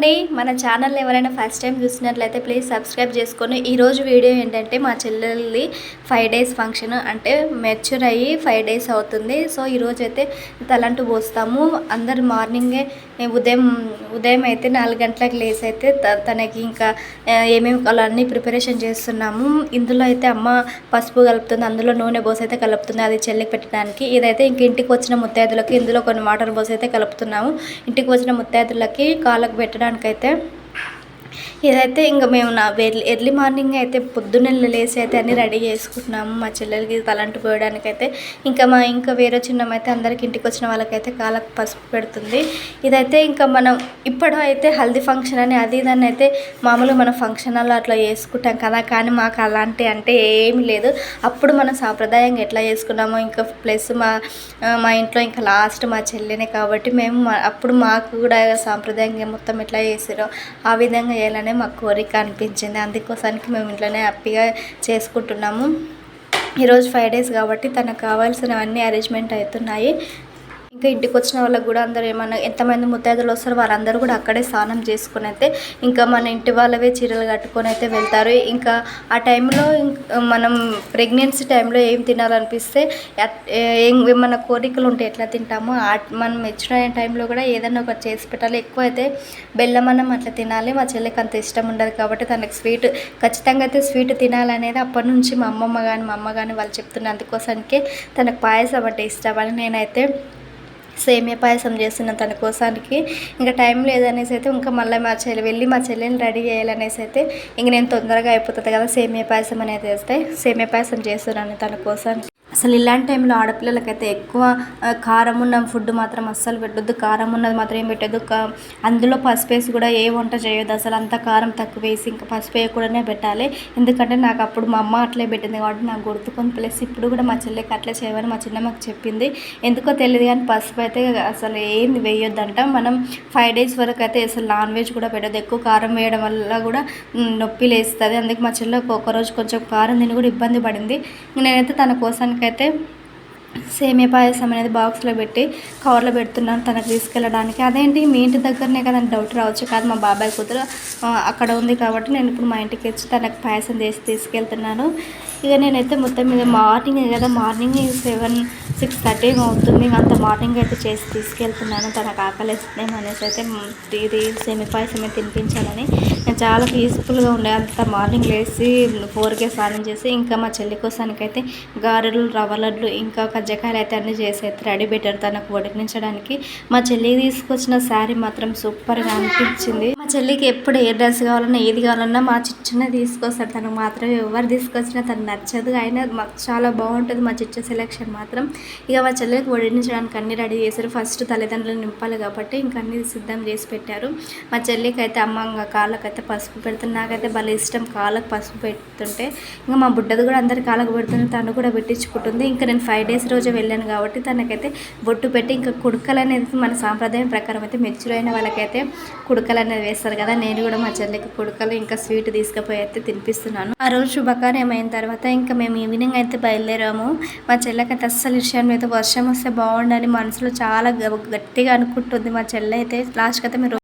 అండి మన ఛానల్ ఎవరైనా ఫస్ట్ టైం చూసినట్లయితే ప్లీజ్ సబ్స్క్రైబ్ చేసుకొని ఈరోజు వీడియో ఏంటంటే మా చెల్లెల్ది ఫైవ్ డేస్ ఫంక్షన్ అంటే మెచ్యూర్ అయ్యి ఫైవ్ డేస్ అవుతుంది. సో ఈరోజు అయితే తలంటూ పోస్తాము. అందరు మార్నింగే ఉదయం ఉదయం అయితే నాలుగు గంటలకు లేసి అయితే తనకి ఇంకా ఏమేమి అన్నీ ప్రిపరేషన్ చేస్తున్నాము. ఇందులో అయితే అమ్మ పసుపు కలుపుతుంది. అందులో నూనె పోసి అయితే కలుపుతుంది. అది చెల్లికి పెట్టడానికి. ఇదైతే ఇంక ఇంటికి వచ్చిన ముత్తైదులకి ఇందులో కొన్ని వాటర్ పోసి అయితే కలుపుతున్నాము. ఇంటికి వచ్చిన ముత్తైదులకి కాళ్ళకు పెట్టడానికైతే ఇదైతే ఇంకా మేము నా ఎర్లీ మార్నింగ్ అయితే పొద్దున్న లేసి అయితే అన్నీ రెడీ చేసుకుంటున్నాము. మా చెల్లెలకి తలంటు పోయడానికి అయితే ఇంకా మా ఇంకా వేరే చిన్నమ్మ అయితే అందరికి ఇంటికి వచ్చిన వాళ్ళకైతే కాళ్ళకు పసుపు పెడుతుంది. ఇదైతే ఇంకా మనం ఇప్పుడు అయితే హల్దీ ఫంక్షన్ అని అది ఇదని అయితే మామూలుగా మనం ఫంక్షన్ హాల్లో అట్లా చేసుకుంటాం కదా కానీ మాకు అలాంటి అంటే ఏమి లేదు. అప్పుడు మనం సాంప్రదాయంగా ఎట్లా చేసుకున్నామో ఇంకా ప్లస్ మా మా ఇంట్లో ఇంకా లాస్ట్ మా చెల్లెనే కాబట్టి మేము అప్పుడు మాకు కూడా సాంప్రదాయంగా మొత్తం ఎట్లా చేసారో ఆ విధంగా చేయాలని చేయాలనే మాకు కోరిక అనిపించింది. అందుకోసానికి మేము ఇంట్లోనే హ్యాపీగా చేసుకుంటున్నాము. ఈరోజు ఫైవ్ డేస్ కాబట్టి తనకు కావాల్సినవన్నీ అరేంజ్మెంట్ అవుతున్నాయి. ఇంకా ఇంటికి వచ్చిన వాళ్ళకి కూడా అందరూ ఏమన్నా ఎంతమంది ముత్తైదులు వస్తారో వారందరూ కూడా అక్కడే స్నానం చేసుకుని అయితే ఇంకా మన ఇంటి వాళ్ళవే చీరలు కట్టుకొని అయితే వెళ్తారు. ఇంకా ఆ టైంలో మనం ప్రెగ్నెన్సీ టైంలో ఏం తినాలనిపిస్తే ఏం ఏమన్నా కోరికలు ఉంటే ఎట్లా తింటామో మనం మెచ్చిన టైంలో కూడా ఏదైనా ఒకటి చేసి పెట్టాలి. ఎక్కువ అయితే బెల్లం అన్నం అట్లా తినాలి. మా చెల్లికి అంత ఇష్టం ఉండదు కాబట్టి తనకి స్వీట్ ఖచ్చితంగా అయితే స్వీట్ తినాలనేది అప్పటి నుంచి మా అమ్మమ్మ కానీ మా అమ్మ కానీ వాళ్ళు చెప్తున్న అందుకోసానికే తనకు పాయసం అంటే ఇష్టం అని నేనైతే సేమియా పాయసం చేస్తున్న తన కోసానికి. ఇంకా టైం లేదనేసి అయితే ఇంకా మళ్ళీ మా చెల్లి వెళ్ళి మా చెల్లెని రెడీ చేయాలనేసి అయితే ఇంక నేను తొందరగా అయిపోతుంది కదా సేమియా పాయసం అనేది వేస్తే సేమియా పాయసం చేస్తున్నాను తన కోసానికి. అసలు ఇలాంటి టైంలో ఆడపిల్లలకైతే ఎక్కువ కారం ఉన్న ఫుడ్ మాత్రం అస్సలు పెట్టొద్దు. కారం ఉన్నది మాత్రం ఏం పెట్టద్దు. అందులో పసుపు వేసి కూడా ఏ వంట చేయొద్దు. అసలు అంత కారం తక్కువ వేసి ఇంకా పసుపు వేయకూడనే పెట్టాలి. ఎందుకంటే నాకు అప్పుడు మా అమ్మ అట్లే పెట్టింది కాబట్టి నాకు గుర్తుకొని ప్లస్ ఇప్పుడు కూడా మా చెల్లెకి అట్లే చేయమని మా చిన్నమ్మకి చెప్పింది. ఎందుకో తెలియదు కానీ పసుపు అయితే అసలు ఏం వేయొద్దంట. మనం ఫైవ్ డేస్ వరకు అయితే అసలు నాన్ వెజ్ కూడా పెట్టదు ఎక్కువ కారం వేయడం వల్ల కూడా నొప్పి లేస్తుంది. అందుకే మా చెల్లెకి ఒకరోజు కొంచెం కారం తిని కూడా ఇబ్బంది పడింది. నేనైతే తన కోసానికి అయితే సేమియా పాయసం అనేది బాక్స్లో పెట్టి కవర్లో పెడుతున్నాను తనకు తీసుకెళ్ళడానికి. అదేంటి? మీ ఇంటి దగ్గరనే కదా డౌట్ రావచ్చు కాదు. మా బాబాయ్ కూతురు అక్కడ ఉంది కాబట్టి నేను ఇప్పుడు మా ఇంటికి వచ్చి తనకు పాయసం చేసి తీసుకెళ్తున్నాను. ఇక నేనైతే మొత్తం మీద మార్నింగ్ కదా. మార్నింగ్ సెవెన్ సిక్స్ థర్టీ అవుతుంది అంత మార్నింగ్ అయితే చేసి తీసుకెళ్తున్నాను తనకు ఆకలిస్తున్నాయి అనేసి అయితే ఇది సెమి పాయసమే తినిపించాలని. నేను చాలా పీస్ఫుల్గా ఉండే అంత మార్నింగ్ లేచి ఫోర్కే స్నానం చేసి ఇంకా మా చెల్లి కోసానికి అయితే గారెలు రవ్వ లడ్లు ఇంకా కజ్జకాయలు అయితే అన్నీ చేసి అయితే రెడీ పెట్టారు తనకు వడికించడానికి మా చెల్లి తీసుకొచ్చిన శారీ మాత్రం సూపర్గా అనిపించింది. చెల్లికి ఎప్పుడు ఏ డ్రెస్ కావాలన్నా ఏది కావాలన్నా మా చిచ్చునే తీసుకొస్తాడు. తనకు మాత్రం ఎవరు తీసుకొచ్చినా తను నచ్చదు. అయినా మాకు చాలా బాగుంటుంది మా చిచ్చ సెలెక్షన్ మాత్రం. ఇక మా చెల్లెకి వడ్డించడానికి అన్ని రెడీ చేశారు. ఫస్ట్ తల్లిదండ్రులు నింపాలి కాబట్టి ఇంక అన్ని సిద్ధం చేసి పెట్టారు. మా చెల్లికి అయితే అమ్మ అయితే పసుపు పెడుతుంది. నాకైతే భలే ఇష్టం కాళ్ళకు పసుపు పెడుతుంటే. ఇంకా మా బుడ్డది కూడా అందరి కాళ్ళకు పెడుతుంది. తను కూడా పెట్టించుకుంటుంది. ఇంకా నేను ఫైవ్ డేస్ రోజు వెళ్ళాను కాబట్టి తనకైతే బొట్టు పెట్టి ఇంకా కుడుకలు అనేది మన సాంప్రదాయం ప్రకారం అయితే మెచ్చురైన వాళ్ళకైతే కుడుకలు అనేది చేస్తారు కదా నేను కూడా మా చెల్లికి కొడుకలు ఇంకా స్వీట్ తీసుకుపోయి అయితే తినిపిస్తున్నాను. ఆ రోజు శుభకార్యం అయిన తర్వాత ఇంకా మేము ఈవినింగ్ అయితే బయలుదేరాము. మా చెల్లెకైతే అస్సలు విషయం అయితే వర్షం వస్తే బాగుండని మనసులో చాలా గట్టిగా అనుకుంటుంది మా చెల్లె అయితే. లాస్ట్కి అయితే మీరు